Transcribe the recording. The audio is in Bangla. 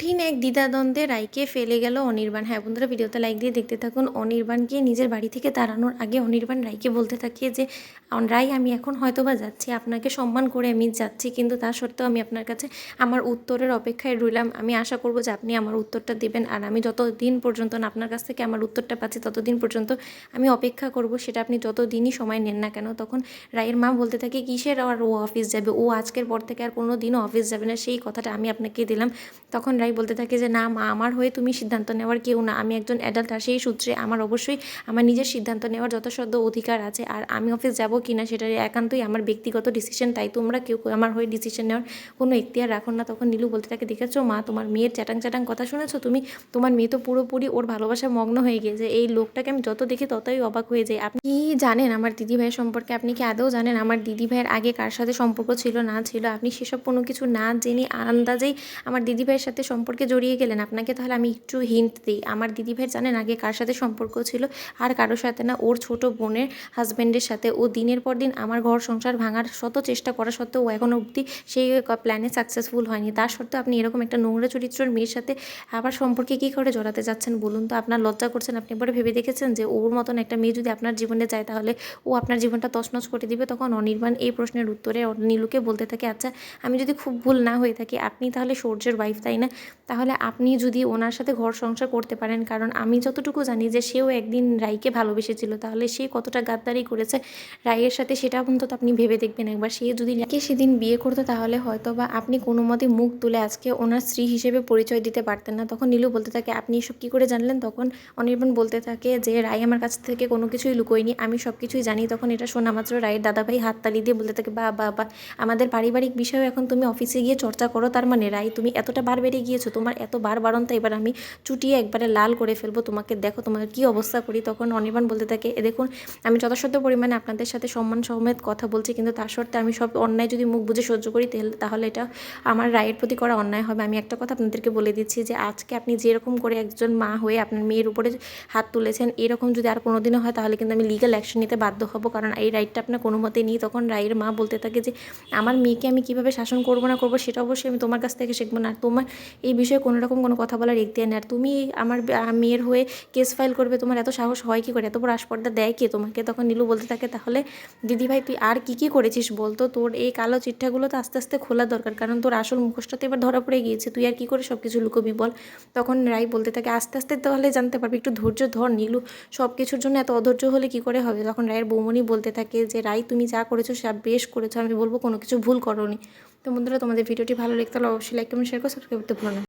কঠিন এক দ্বিধাদ্বন্দ্বে রায়কে ফেলে গেল অনির্বাণ। হ্যাঁ বন্ধুরা ভিডিওতে লাইক দিয়ে দেখতে থাকুন অনির্বাণকে নিজের বাড়ি থেকে তাড়ানোর আগে অনির্বাণ রায়কে বলতে থাকে যে "আম, রায় আমি এখন হয়তো বা যাচ্ছি আপনাকে সম্মান করে আমি যাচ্ছি কিন্তু তা সত্ত্বেও আমি আপনার কাছে আমার উত্তরের অপেক্ষায় রইলাম। আমি আশা করব যে আপনি আমার উত্তরটা দেবেন আর আমি যত দিন পর্যন্ত না আপনার কাছ থেকে আমার উত্তরটা পাচ্ছি ততদিন পর্যন্ত আমি অপেক্ষা করব সেটা আপনি যত দিনই সময় নেন না কেন। তখন রায়ের মা বলতে থাকে কিসের আর ও অফিস যাবে? ও আজকের পর থেকে আর কোনো দিনও অফিস যাবে না। সেই কথাটা আমি আপনাকে দিলাম। তখন রাই বলতে থাকে যে, না মা, আমার হয়ে তুমি সিদ্ধান্ত নেওয়ার কেউ না। আমি একজন অ্যাডাল্ট আর সেই সূত্রে আমার অবশ্যই আমার নিজের সিদ্ধান্ত নেওয়ার যথাসাধ্য অধিকার আছে। আর আমি অফিস যাব কি না সেটা একান্তই আমার ব্যক্তিগত ডিসিশন তাই তোমরা কেউ আমার হয়ে ডিসিশন নেওয়ার কোনো এখতিয়ার রাখো না। তখন নীলু বলতে থাকে, দেখেছ মা, তোমার মেয়ের চ্যাটাং চ্যাটাং কথা শুনেছো তুমি? তোমার মেয়ে তো পুরোপুরি ওর ভালোবাসা মগ্ন হয়ে গিয়েছে। এই লোকটাকে আমি যত দেখি ততই অবাক হয়ে যাই। আপনি কি জানেন আমার দিদি ভাইয়ের সম্পর্কে? আপনি কি আদৌ জানেন আমার দিদি ভাইয়ের আগে কার সাথে সম্পর্ক ছিল, না ছিল? আপনি সেসব কোনো কিছু না জেনে আন্দাজেই আমার দিদি ভাইয়ের সাথে জড়িয়ে গেলেন, আপনাকে তাহলে আমি একটু হিন্ট দিই। আমার দিদি ভাইয়ের জানেন আগে কার সাথে সম্পর্ক ছিল? আর কারোর সাথে না, ওর ছোট বোনের হাজব্যান্ডের সাথে। ও দিনের পর দিন আমার ঘর সংসার ভাঙার শত চেষ্টা করা সত্ত্বেও ও এখনও অবধি সেই প্ল্যানে সাকসেসফুল হয়নি। তার সত্ত্বেও আপনি এরকম একটা নোংরা চরিত্রের মেয়ের সাথে আবার সম্পর্কে কী করে জড়াতে যাচ্ছেন বলুন তো? আপনার লজ্জা করছেন? আপনি একবার ভেবে দেখেছেন যে ওর মতন একটা মেয়ে যদি আপনার জীবনে যায় তাহলে ও আপনার জীবনটা তছনছ করে দিবে? তখন অনির্বাণ এই প্রশ্নের উত্তরে নীলুকে বলতে থাকে আচ্ছা আমি যদি খুব ভুল না হয়ে থাকি, আপনি তাহলে সূর্যের ওয়াইফ তাই না? তাহলে আপনি যদি ওনার সাথে ঘর সংসার করতে পারেন, কারণ আমি যতটুকু জানি যে সেও একদিন রাইকে ভালোবেসেছিল, তাহলে সে কতটা গাদ্দারি করেছে রায়ের সাথে সেটা অন্তত আপনি ভেবে দেখবেন একবার। সে যদি রায়কে সেদিন বিয়ে করতো, তাহলে হয়তো বা আপনি কোনো মতে মুখ তুলে আজকে ওনার স্ত্রী হিসেবে পরিচয় দিতে পারতেন না। তখন নীলু বলতে থাকে, আপনি এসব কী করে জানলেন? তখন অনির্বাণ বলতে থাকে যে রায় আমার কাছ থেকে কোনো কিছুই লুকোয়নি, আমি সব কিছুই জানি। তখন এটা শোনা মাত্র রায়ের দাদাভাই হাততালি দিয়ে বলতে থাকে বা বা বা আমাদের পারিবারিক বিষয়ে এখন তুমি অফিসে গিয়ে চর্চা করো, তার মানে রায় তুমি এতটা বার গিয়েছো, তোমার এত বার বারণতা এবার আমি চুটিয়ে একবারে লাল করে ফেলব, তোমাকে দেখো তোমার কী অবস্থা করি। তখন অনির্বাণ বলতে থাকে, এ দেখুন, আমি যথাসাধ্য পরিমাণে আপনাদের সাথে সম্মান সমেত কথা বলছি, কিন্তু তার সত্ত্বে আমি সব অন্যায় যদি মুখ বুঝে সহ্য করি তাহলে এটা আমার রায়ের প্রতি করা অন্যায় হবে। আমি একটা কথা আপনাদেরকে বলে দিচ্ছি যে, আজকে আপনি যেরকম করে একজন মা হয়ে আপনার মেয়ের উপরে হাত তুলেছেন, এরকম যদি আর কোনো দিনও হয়, তাহলে কিন্তু আমি লিগাল অ্যাকশন নিতে বাধ্য হব, কারণ এই রাইটটা আপনার কোনো মতে নিই। তখন রায়ের মা বলতে থাকে যে, আমার মেয়েকে আমি কীভাবে শাসন করব না করব, সেটা অবশ্যই আমি তোমার কাছ থেকে শিখব না। তোমার এই বিষয়ে কোনো রকম কোনো কথা বলার এখতিয়ার নেই। আর তুমি আমার মেয়ের হয়ে কেস ফাইল করবে, তোমার এত সাহস হয় কী করে? এত বড় আসপর্দা দেয় কে তোমাকে? তখন নীলু বলতে থাকে, তাহলে দিদিভাই, তুই আর কী কী করেছিস বলতো তোর এই কালো চিঠ্ঠাগুলো তো আস্তে আস্তে খোলা দরকার, কারণ তোর আসল মুখোশটা তো এবার ধরা পড়ে গিয়েছে। তুই আর কী করে সব কিছু লুকোবি বল? তখন রাই বলতে থাকে, আস্তে আস্তে তাহলে জানতে পারবি, একটু ধৈর্য ধর নীলু। সব কিছুর জন্য এত অধৈর্য হলে কী করে হবে? তখন রায়ের বৌমনি বলতে থাকে যে, রাই, তুমি যা করেছ সব বেশ করেছ, আমি বলব কোনো কিছু ভুল করোনি। তো বন্ধুরা, তোমাদের ভিডিওটি ভালো লাগতে হলে অবশ্যই লাইক কমেন্ট শেয়ার করে। সাবস্ক্রাইব করতে ভুলো না।